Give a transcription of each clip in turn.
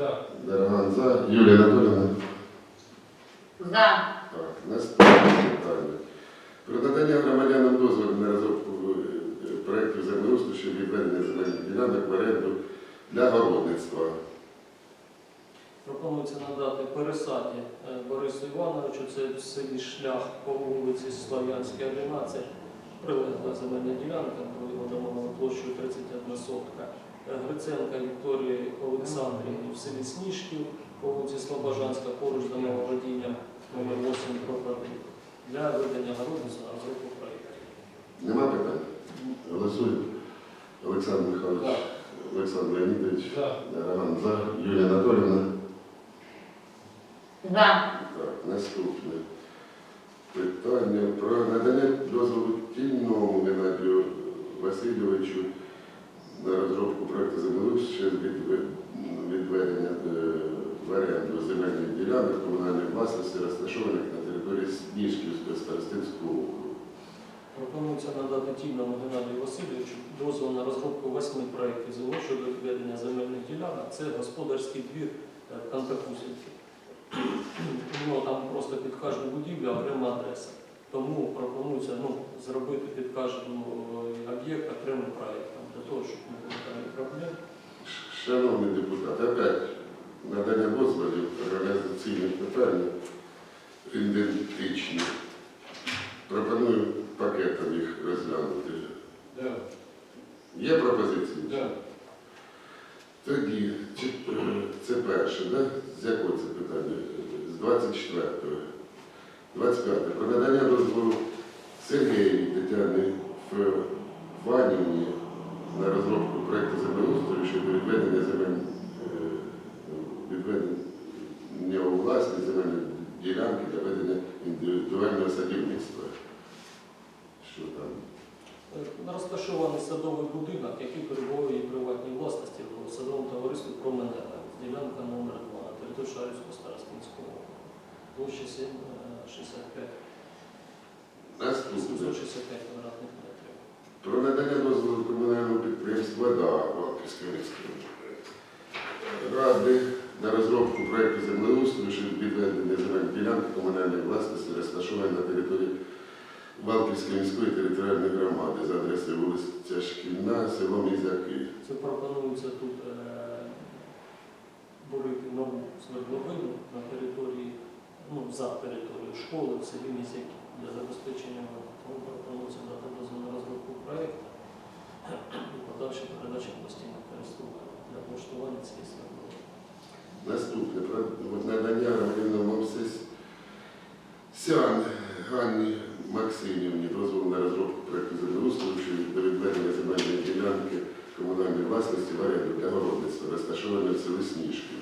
За. Дараган за. Юлія Анатолійовна. За. Так, наступне питання. Про надання громадянам дозволу на розробку е, проєктів землеустрою щодо відведення земельних ділянок в оренду для городництва. Пропонується надати пересаді е, Борису Івановичу, це в селі шлях по вулиці Слав'янській, 11, прилегла земельна ділянка, дамо площею 31 сотка. Е, Гриценка Вікторії Олександрівні в селі Сніжків, по вулиці Слобожанська, поруч з домоволодінням номер 8 Кропави, для ведення городництва на розробку проєкту. Нема питань? Голосуємо. Олександр Михайлович. Олександр Леонідович. Дараган за. Юлія Анатолійовна. За. Так, наступне питання про надання дозволу тільному Геннадію Васильовичу на розробку проекту землеустрою щодо відведення е, в оренду земельних ділянок комунальної власності, розташованих на території Сніжківського старостинського округу. Пропонується надати Тільному Геннадію Васильовичу дозвіл на розробку восьми проєктів ЗО щодо відведення земельних ділянок. Це господарський двір е, Кантакузівки. У нього там просто під кожну будівлю окрема адреса. Тому пропонується ну, зробити під кожен об'єкт окремий проєкт, для того, щоб не було там проблем. Шановні депутати, опять надання дозволів організаційних питань ідентичні. Пропоную пакетом їх розглянути. Да. Є пропозиції? Да. Тоді, е, це перше, да? з якого це питання? З 24-го. 25-го. Про надання дозволу Сергієві Тетяни Фанівні на розробку проєкту землеустрою щодо відведення земель е, відведення у власність земельної ділянки для ведення індивідуального садівництва. Що там? Е, Розташований садовий будинок, який перебуває у приватній власності в садовому товаристві Променева, ділянка номер 2 на території Шарівського старостинського округу. Площа 7, е, 65, Наступне. 765 квадратних метрів. Про надання дозволу комунальному підприємству «Вода» Валківської міської ради на розробку проєкту землеустрою щодо відведення земельної ділянки комунальної власності, розташованої на території Валківської міської територіальної громади за адресою вулиця Шкільна, село Мізяки. Це пропонується тут е, бурити нову свердловину на території, ну, за територією школи в селі Мізяки для забезпечення пропонується дати розробку проєкту і подальше передачі постійного користування для облаштування цієї свердловини. Наступне про надання громадянину Мопсис Сян Ганні Максимівні дозволу на розробку проєкту землеустрою щодо відведення земельної ділянки комунальної власності в оренду для городництва, розташованої в селі Сніжків.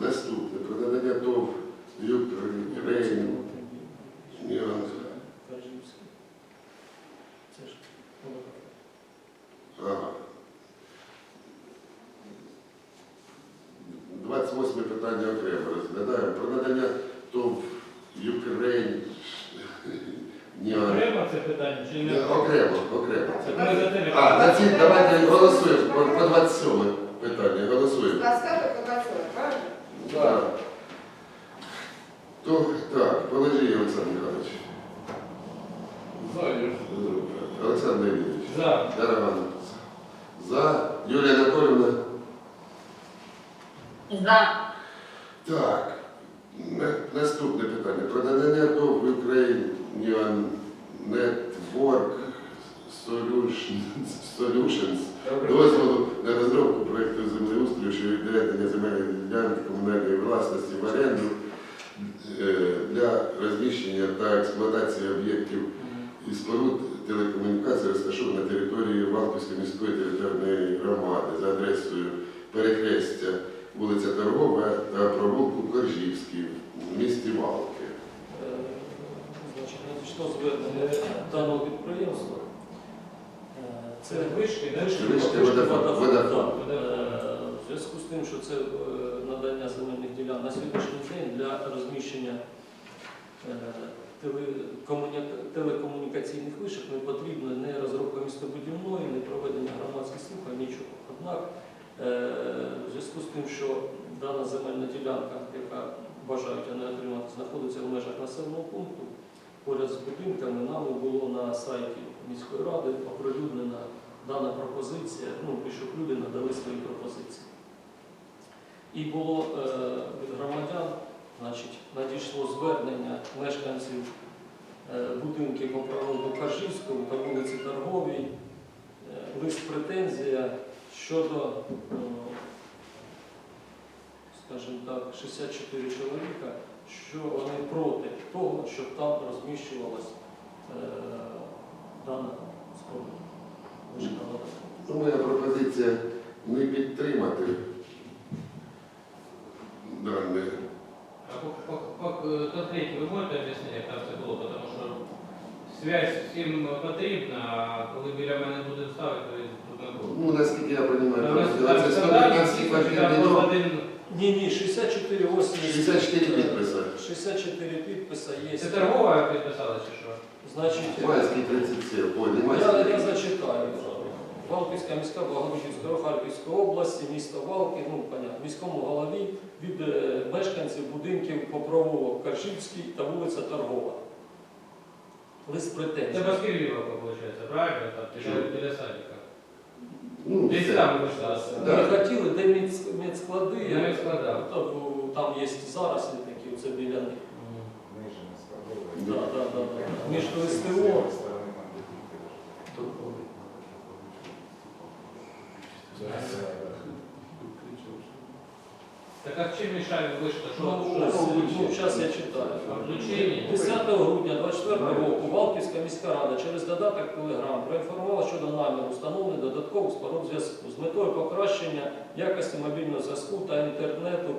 Наступне про надання ТОВ ж Володимир. Ага. 28 питання окремо розглядаємо. Про надання ТОВ Ніан. Окремо це питання чи не? Окремо, окремо. Це президент. А, на ці давайте голосуємо по, по 27 питання. Голосуємо. Ласкаве побачили, правильно? Так. То, так, положи, Олександр Михайлович. Зайдеш. Олександр Леонідович. За. Дараган. За. Юлія Анатолівна. За. Так. Наступне питання. Про надання до Ukrainian Network Solutions, дозволу на розробку проєкту землеустрою щодо відведення земельної ділянки комунальної власності в оренду е, для розміщення та експлуатації об'єктів і споруд телекомунікації розташованих на території Валківської міської територіальної громади за адресою перехрестя вулиця Торгова та провулку Коржівський в місті Валки. Е, Значить, звернення даного підприємства. Е, Це Вишки, вишки, Вишки, вишки, водофон, водофон, водофон. так. Е, В зв'язку з тим, що це е, надання земельних ділянок на сьогоднішній день для розміщення е, телекомунікаційних вишок не потрібна не розробка містобудівної, не проведення громадських слухань, нічого. Однак, е, в зв'язку з тим, що дана земельна ділянка, яка бажають вони отримати, знаходиться в межах населеного пункту, поряд з будинками нами було на сайті міської ради оприлюднена дана пропозиція, ну, і щоб люди надали свої пропозиції. І було е, від громадян, значить, надійшло звернення мешканців е, будинків по провулку Каржівському та вулиці Торговій, е, лист претензія щодо, е, скажімо так, 64 чоловіка, що вони проти того, щоб там розміщувалась е, дана споруда. Ну, моя пропозиція не підтримати дане. Конкретно ви можете об'яснити, як там це було? Тому що связь всім потрібна, а коли біля мене буде ставити, то тут не буде. Ну, наскільки я розумію, Там там там це скандалі, 115 всі квартирний там дом, один. Ні, ні, 64 ось 64 підписи. 64 підписа є. Це торгова підписали чи що? Значить, Майський 37. Ой, не я, майський. я зачитаю. Валківська міська Благодійська Харківської області, місто Валки, ну, понятно, міському голові від е, мешканців будинків по провулок Каршівський та вулиця Торгова. Лист Це претензій. Виходить, правильно? Там, біля, біля садика. Ну, Десь все. там вийшла. Да. Ми хотіли, де медс- медсклади, Де медсклади. там, там є зарослі такі, оце біля них. Да, да, да, да. Між СТО. Так а чим мішає вишка? Що? Ну, що? ну, зараз я читаю. Включення. 10 грудня 2024 року Валківська міська рада через додаток Телеграм проінформувала щодо наміру встановлення додаткових споруд зв'язку з метою покращення якості мобільного зв'язку та інтернету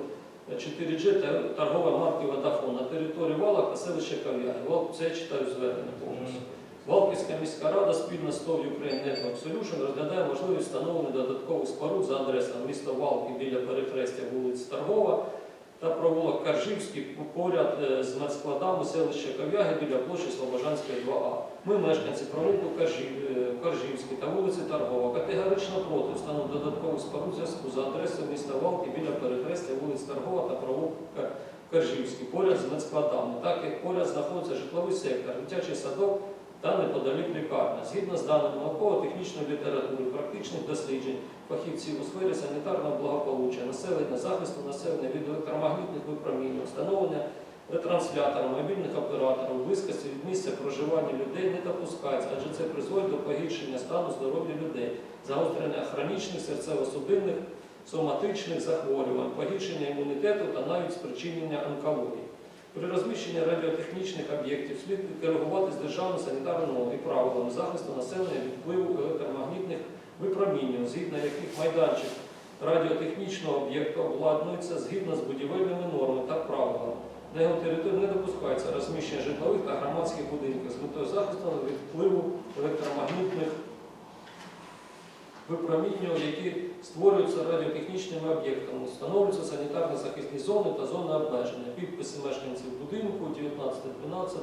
4G та торгова марки Vodafone на території Валок та селища Кав'яні. Вал- Це я читаю звернення повністю. Валківська міська рада спільно з ТОВ Ukraine Network Solution розглядає можливість встановлення додаткових споруд за адресою міста Валки біля перехрестя вулиць Торгова та провулок Каржівський поряд е, з медскладами селища Кав'яги біля площі Слобожанської 2А. Ми, мешканці провулку е, та вулиці Торгова, категорично проти встановлення додаткових споруд зв'язку за адресою міста Валки біля перехрестя вулиць Торгова та провулка Каржівський поряд з медскладами, так як поряд знаходиться житловий сектор, дитячий садок та неподалік лікарня. Згідно з даними науково-технічної літератури, практичних досліджень, фахівців у сфері санітарного благополуччя, населення, захисту населення від електромагнітних випромінювань, встановлення ретранслятора, мобільних операторів, близькості від місця проживання людей не допускається, адже це призводить до погіршення стану здоров'я людей, загострення хронічних серцево-судинних, соматичних захворювань, погіршення імунітету та навіть спричинення онкології. При розміщенні радіотехнічних об'єктів слід керуватись державними санітарними і правилами захисту населення від впливу електромагнітних випромінювань, згідно яких майданчик радіотехнічного об'єкту обладнується згідно з будівельними нормами та правилами. На його території не допускається розміщення житлових та громадських будинків з метою захисту від впливу електромагнітних випромінювань, які створюються радіотехнічними об'єктами, встановлюються санітарні захисні зони та зони обмеження. Підписи мешканців будинку 19-12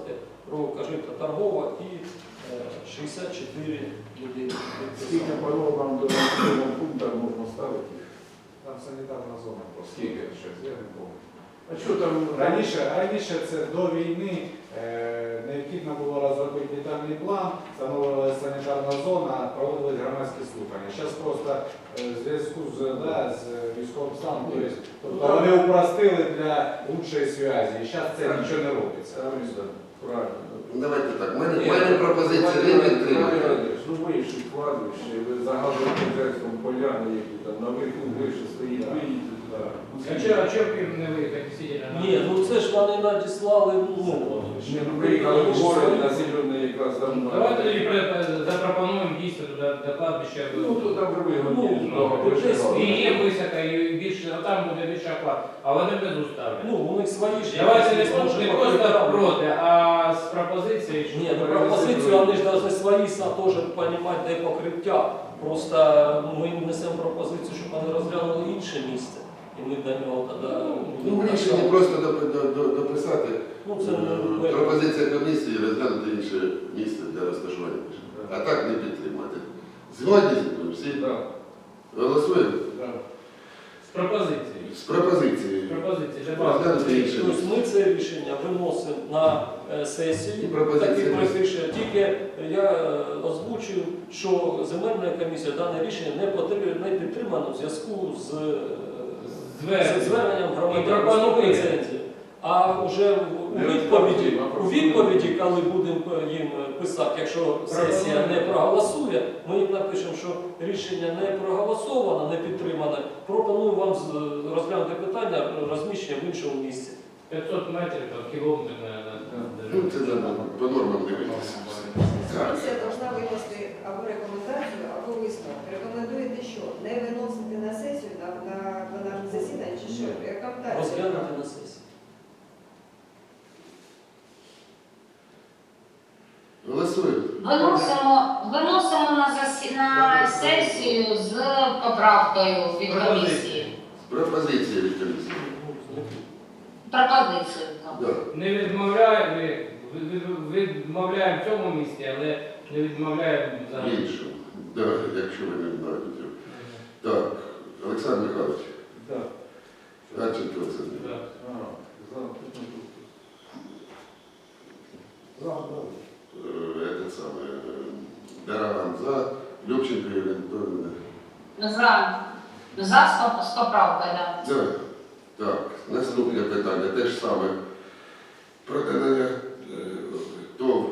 року Кажита Торгова і е, 64 людини. Скільки порог вам до пункту можна ставити? Там санітарна зона просто. Скільки? Я не пам'ятаю. А що там Раніше, раніше це до війни е, необхідно було розробити детальний план, встановлювалася санітарна зона, проводили громадські слухання. Зараз просто е, в зв'язку з, да, з військовим станом, Ну, тобто, тобто вони упростили для лучшої зв'язки. І зараз це нічого не робиться. Правильно. Правильно. Ну, Давайте так. У мене, Ні. в мене пропозиція не. Михайлович, ну вийшли кладбище, ви загадуєте поляни, які там на вихід вище стоїть, виїдете. А чого, а не виїхати сидіти на Ні, ну це ж вони надіслали, ну, ну приїхали в город населений якраз там. Давайте тоді при- запропонуємо дійсно туди до кладбища. Ну, то там ви Ну, вигодні, ну, І є висока, і більше, а там буде більше оклад, а вони внизу ставлять. ну, у них свої ж. Давайте не, якісь, може, не просто проти, а з пропозицією, що Ні, ну пропозицію вони ж повинні свої сам теж розуміти, де покриття. Просто ми їм несемо пропозицію, щоб вони розглянули інше місце. І ми до нього тоді... Ну, в рішенні просто доп- до- до- дописати Ну, е, пропозиція комісії розглянути інше місце для розташування. А так не підтримати. Згодні всі Так, голосуємо так. з пропозицією. з З пропозицією. пропозицією. Розглянути інше Тобто ми це рішення виносимо на е, І сесію, пропозиції так і Тільки я е, озвучую, що земельна комісія дане рішення не потрібно, не підтримано в зв'язку з Звернення. зверненням І громадян пропонує. ліцензії. А вже у відповіді, у відповіді, коли будемо їм писати, якщо сесія не проголосує, ми їм напишемо, що рішення не проголосовано, не підтримане. Пропоную вам розглянути питання розміщення в іншому місці. 500 метрів, там, кілометр, Ну, це по нормам дивитися. Комісія повинна винести або рекомендацію, або висновок. Рекомендуєте що? Не виносити на сесію, на, Рекомендація. Розглянути на сесії. Голосуємо. Виносимо, виносимо на, засі... на сесію з поправкою від комісії. З пропозицією від комісії. Пропозицію. так. Да. Не відмовляємо, ви- ви- відмовляємо в цьому місці, але не відмовляємо взагалі. Іншу. Да, якщо ви не знаєте. Так, Олександр Михайлович, Так. Радченко Олександр. Так. Ага, за. За, да. Е, Этот самый, е, Дараган за, Любченко Юрій Анатольовна. За, за з поп- з поправкою, так. Да. Так, наступне питання, те ж саме. Продання ТОВ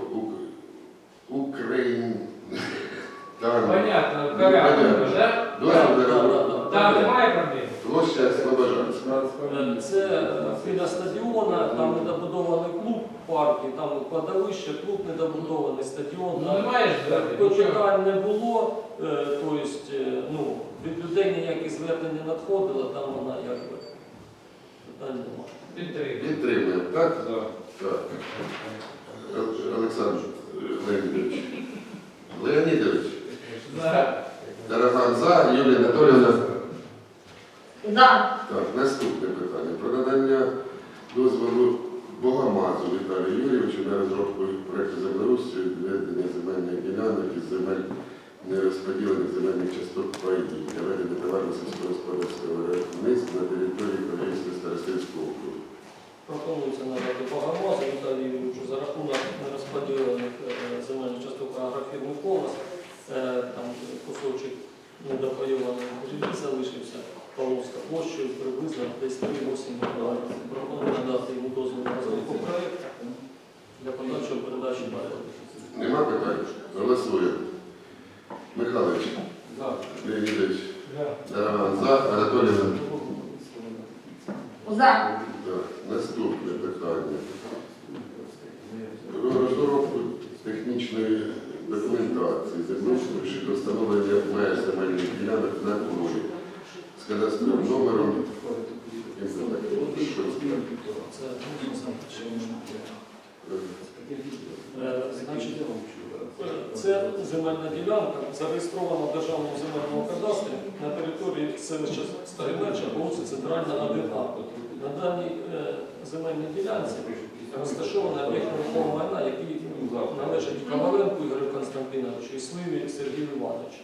Україн. Понятно, Ну, порядок, да? Да, да, да, да. Там немає проблем? Площа Слобожанська. Е, Це біля стадіона, там недобудований клуб в парку, там кладовище, клуб недобудований, стадіон. Ну немає ж. Питань не було, е, тобто, е, ну, від людей ніякі звернення не надходило, там вона якби питань немає. Підтримуємо, так? За. Так. Олександр Леонідович. Леонідович. За. Дараган за, Юлія Анатолійовна. За. Так, наступне питання. Про надання дозволу Богомазу Віталію Юрійовичу на розробку проєкту землеустрою відведення земельних ділянок із земель нерозподілених земельних часток паїв для ведення товарно сільськогосподарського виробництва на території Корейського старостинського округу. Пропонується надати погамазу Віталію Юрійовичу за рахунок нерозподілених е, земельних часток агрофірми «Колос». Е, Там кусочок землі залишився полоска площею приблизно десь 3-8 гектарів. Пропоную надати йому дозвіл на розробку проєкту для подальшої передачі далі. Нема питань? Голосуємо. Михайлович, За. Леонідович, За. За, Анатолійовна. За. Так, наступне питання. Про розробку технічної документації щодо встановлення меж земельних ділянок на з кадастровим номером. Це? Земельна ділянка, зареєстрована в Державному земельному кадастрі на території селища Старимеча, вулиця Центральна 1А. На даній е, земельній ділянці розташована об'єкт майна, який належить Коваленку Ігорю Константиновичу і Сливі Сергію Івановичу.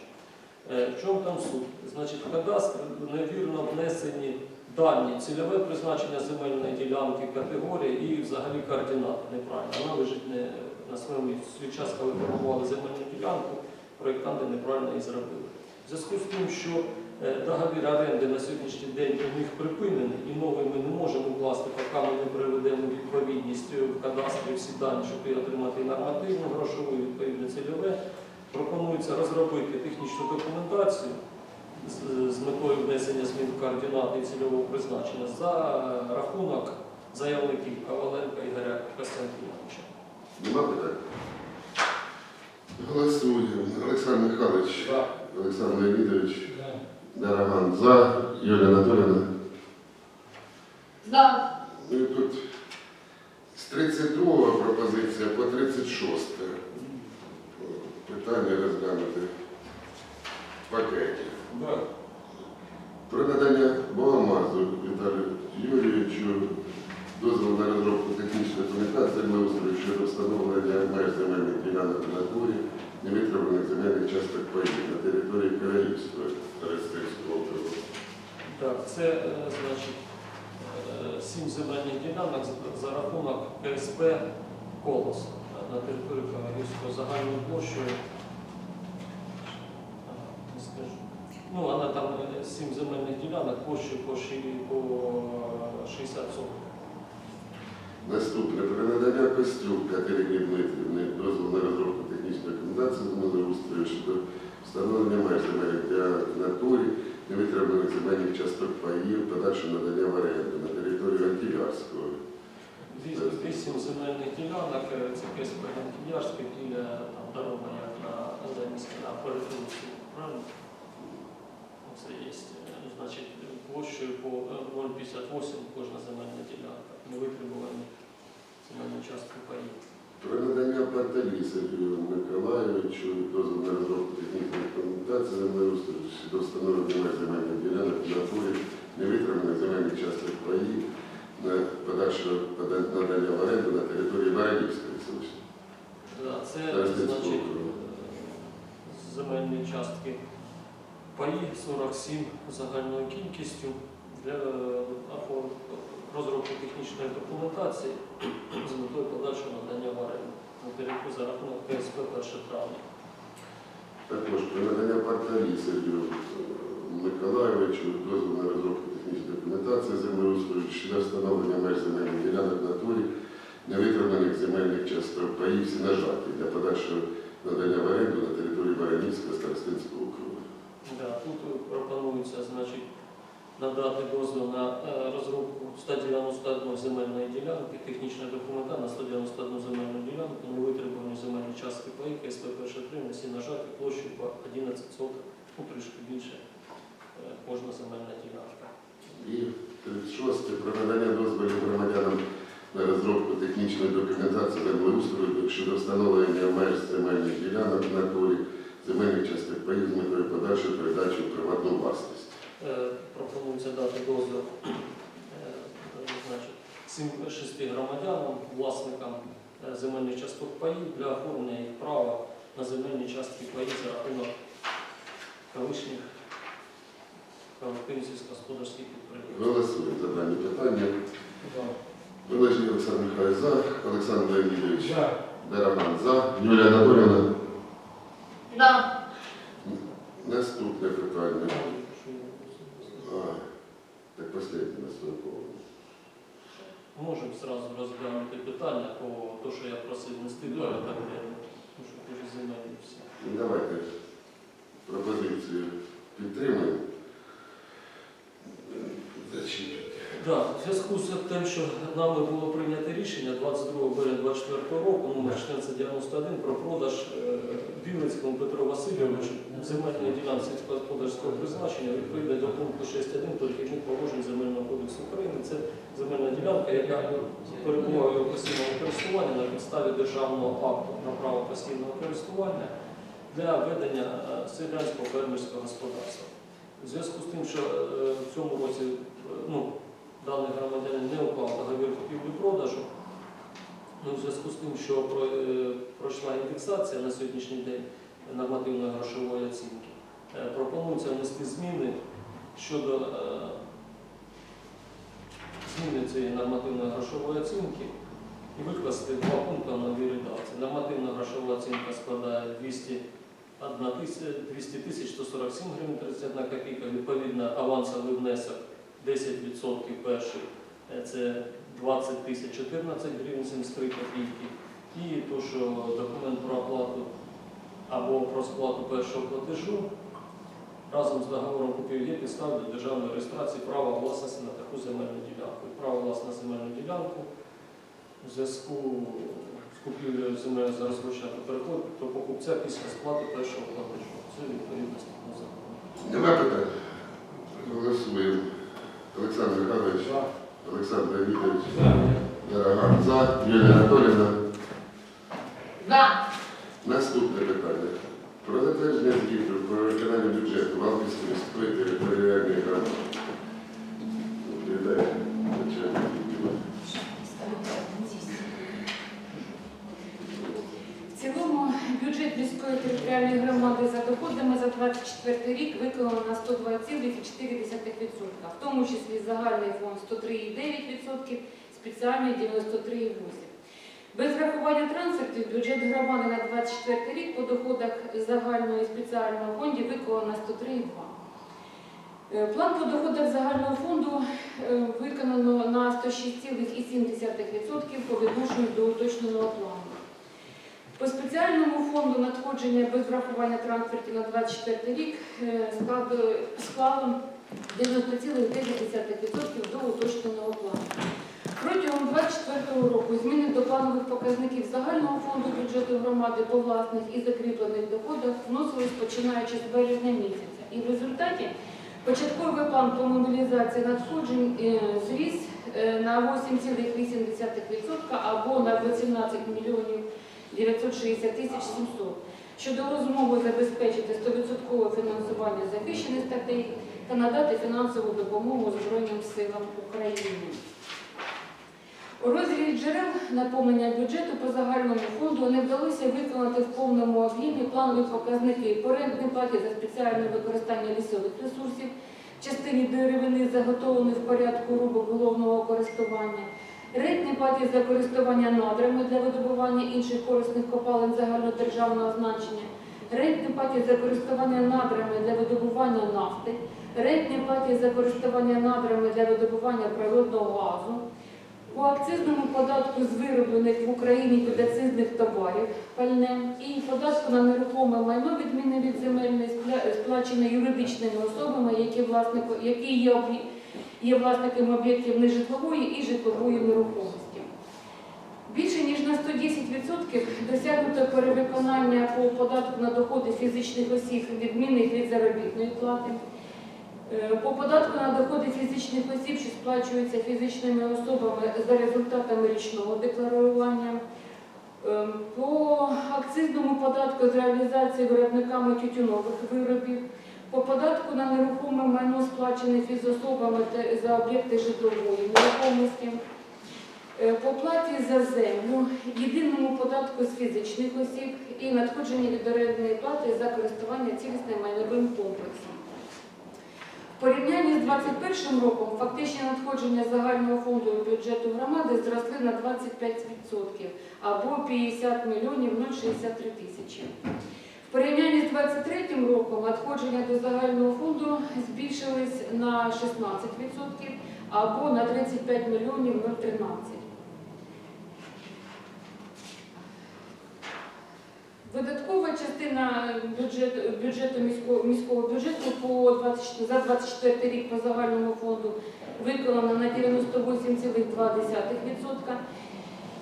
Е, В чому там суть? Значить, в кадастр невірно внесені дані, цільове призначення земельної ділянки, категорії і взагалі координати неправильно. Вона лежить не на своєму свій формували земельну ділянку, проєктанти неправильно її зробили. В зв'язку з тим, що е, договір оренди на сьогоднішній день у них припинений і новий ми не можемо укласти, поки ми не приведемо відповідність в кадастрі всі дані, щоб отримати і нормативну грошову, відповідне цільове. Пропонується розробити технічну документацію з, з метою внесення змін координати і цільового призначення за рахунок заявників Коваленка Ігоря Костянтиновича. Нема питань? Голосуємо. Олександр Михайлович, За. Олександр Леонідович, Дараган за, Юлія Анатолійовна. Да. Ну і тут з 32 пропозиція по 36 питання розглянути в пакеті. Да. Про надання Богомазу Віталію Юрійовичу дозволу на розробку технічної документації землеустрою щодо встановлення меж земельних ділянок в натурі невитравлених земельних часток паїв на території Київського Старостинського округу. Так, це е, значить е, сім земельних ділянок за- рахунок КСП Колос на території Кавагівського загальною площею. ага, Не скажу. Ну, вона там е, сім земельних ділянок площею по, ши- по е, 60 соток. Наступне про надання Костюк Катерині Дмитрівні дозволу на розробку технічної документації землеустрою щодо встановлення меж земельних ділянок в натурі невитравлених земельних часток паїв, подальше надання в оренду на території Антілярського. Вісім- Вісім земельних ділянок, е, це КСП Янків'ярське біля там, дорога як на Ленінське, на перетинці, правильно? Це є, е, значить, площею по е, 0,58 кожна земельна ділянка, не витребувані земельні частки паїв. Про надання Пантелі Сергію Миколайовичу дозволу на розробку технічної документації землеустрою щодо встановлення земельних ділянок в натурі невитравлених земельних часток паїв на подальше надання в оренду на території Баранівської селища. Да, Це значить е, земельні частки паї 47 загальною кількістю для е, розробки технічної документації з метою подальшого надання в оренду на території за рахунок КСП 1 травня. Також про надання Пантелі Сергію Миколайовичу дозволу на розробку технічної документації землеустрою щодо встановлення меж земельних ділянок в натурі невитравлених земельних часток паїв сінажаті для подальшого надання в оренду на території Баранівського Старостинського округу. Да, тут е, пропонується значить, надати дозвіл на е, розробку 191 земельної ділянки, технічна документа на 191 земельну ділянку, невитребувані земельні частки паїв, КСП 1 3 всі нажаті площею по 11 соток, ну трішки більше е, кожна земельна ділянка. І 36 про надання дозволів громадянам на розробку технічної документації землеустрою щодо встановлення меж земельних ділянок в натурі земельних часток з метою подальшої передачі в приватну власність. Е, Пропонується дати дозвіл е, значить, шести громадянам, власникам е, земельних часток паїв для оформлення їх права на земельні частки паїв за рахунок колишніх колективів сільськогосподарських підприємств. Голосуємо за дані питання. За. Вилежний Олександр Михайлович за, Олександр Леонідович За. Дараган за, Юлія Анатолійовна. Да. Питання. А, так последний на. Можемо зразу розглянути питання по те, що я просив внести до так я дуже. Ну, Давайте пропозицію підтримуємо. Так, в зв'язку з тим, що нами було прийнято рішення 22 березня 2024 року, номер 1491 про продаж е, Вінницькому Петру Васильовичу земельної ділянки сільськогосподарського призначення відповідно до пункту 6.1 перехідних положень Земельного кодексу України. Це земельна ділянка, яка перебуває у постійному користуванні на підставі державного акту на право постійного користування для ведення е, селянського фермерського господарства. У зв'язку з тим, що е, в цьому році е, ну, даний громадянин не уклав договір купівлі-продажу, ну, в зв'язку з тим, що е, пройшла індексація на сьогоднішній день нормативної грошової оцінки, е, пропонується внести зміни щодо е, зміни цієї нормативної грошової оцінки і викласти два пункти в новій редакції. Нормативна грошова оцінка складає 200 тисяч- 200 тисяч 147 гривень 31 копійка, відповідно авансовий внесок 10% перший, це 20 тисяч 14 гривень 73 копійки. І то, що документ про оплату або про сплату першого платежу разом з договором купівлі є підстав для державної реєстрації права власності на таку земельну ділянку. Право власне на земельну ділянку у зв'язку з купівлею земель за розручати переход до покупця після сплати першого платежу. Це відповідності до закону. Нема питань? Голосуємо. Олександр Михайлович, Олександр Леонідович, Дорога. За. Юлія Анатоліївна. Наступне питання. Про затвердження звіту про виконання бюджету Валківської міської територіальної громади. Доповідає начальник відділу. В цілому бюджет міської територіальної громади за доходами за 24 рік виконано на 102,4%, в тому числі загальний фонд 103,9%, спеціальний 93,8%. Без врахування трансфертів бюджет громади на 24 рік по доходах загального і спеціального фондів виконано 103,2%. Е, План по доходах загального фонду е, виконано на 106,7% по відношенню до уточненого плану. По спеціальному фонду надходження без врахування трансфертів на 24 рік е, склало 90,9% до уточненого плану. Протягом 24 року зміни до планових показників загального фонду бюджету громади по власних і закріплених доходах вносились починаючи з березня місяця. І в результаті початковий план по мобілізації надходжень е, зріс е, на 8,8% або на 18 мільйонів 960 тисяч 700. Щодо розмови забезпечити 100% фінансування захищених статей та надати фінансову допомогу Збройним силам України. У розділі джерел наповнення бюджету по загальному фонду не вдалося виконати в повному об'ємі планові показники по рентній платі за спеціальне використання лісових ресурсів, частині деревини, заготовлених в порядку рубок головного користування, рентній платі за користування надрами для видобування інших корисних копалин загальнодержавного значення, рентній платі за користування надрами для видобування нафти, рентній платі за користування надрами для видобування природного газу, по акцизному податку з вироблених в Україні підакцизних товарів пальне і податку на нерухоме майно відміни від земельної сплачене юридичними особами, які, які є, є власниками об'єктів нежитлової і житлової нерухомості. Більше ніж на 110% досягнуто перевиконання по податку на доходи фізичних осіб відмінних від заробітної плати. Е, По податку на доходи фізичних осіб, що сплачуються фізичними особами за результатами річного декларування. Е, По акцизному податку з реалізації виробниками тютюнових виробів, по податку на нерухоме майно сплачене фізособами за об'єкти житлової нерухомості, Е, по платі за землю, єдиному податку з фізичних осіб і надходження від орендної плати за користування цілісним майновим комплексом. Порівнянні з 2021 роком фактичні надходження загального фонду бюджету громади зросли на 25% або 50 мільйонів 063 тисячі. В порівнянні з 2023 роком надходження до загального фонду збільшились на 16% або на 35 мільйонів 013. Видаткова частина бюджету, бюджету міського, міського бюджету по 20, за 24 рік по загальному фонду виконана на 98,2%.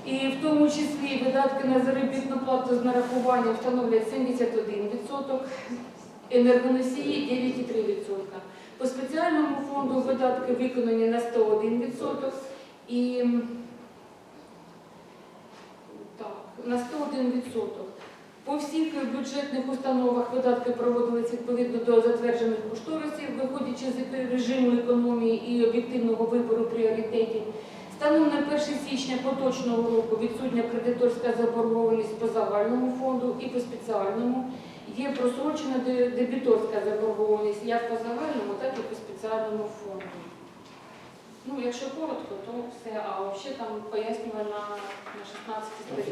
І в тому числі видатки на заробітну плату з нарахуванням становлять 71%, енергоносії 9,3%. По спеціальному фонду видатки виконані на 101% і так, на 101%. По всіх бюджетних установах видатки проводились відповідно до затверджених кошторисів, виходячи з режиму економії і об'єктивного вибору пріоритетів. Станом на 1 січня поточного року відсутня кредиторська заборгованість по загальному фонду і по спеціальному. Є просрочена дебіторська заборгованість як по загальному, так і по спеціальному фонду. Ну, якщо коротко, то все, а взагалі там пояснювальна на 16 сторінках.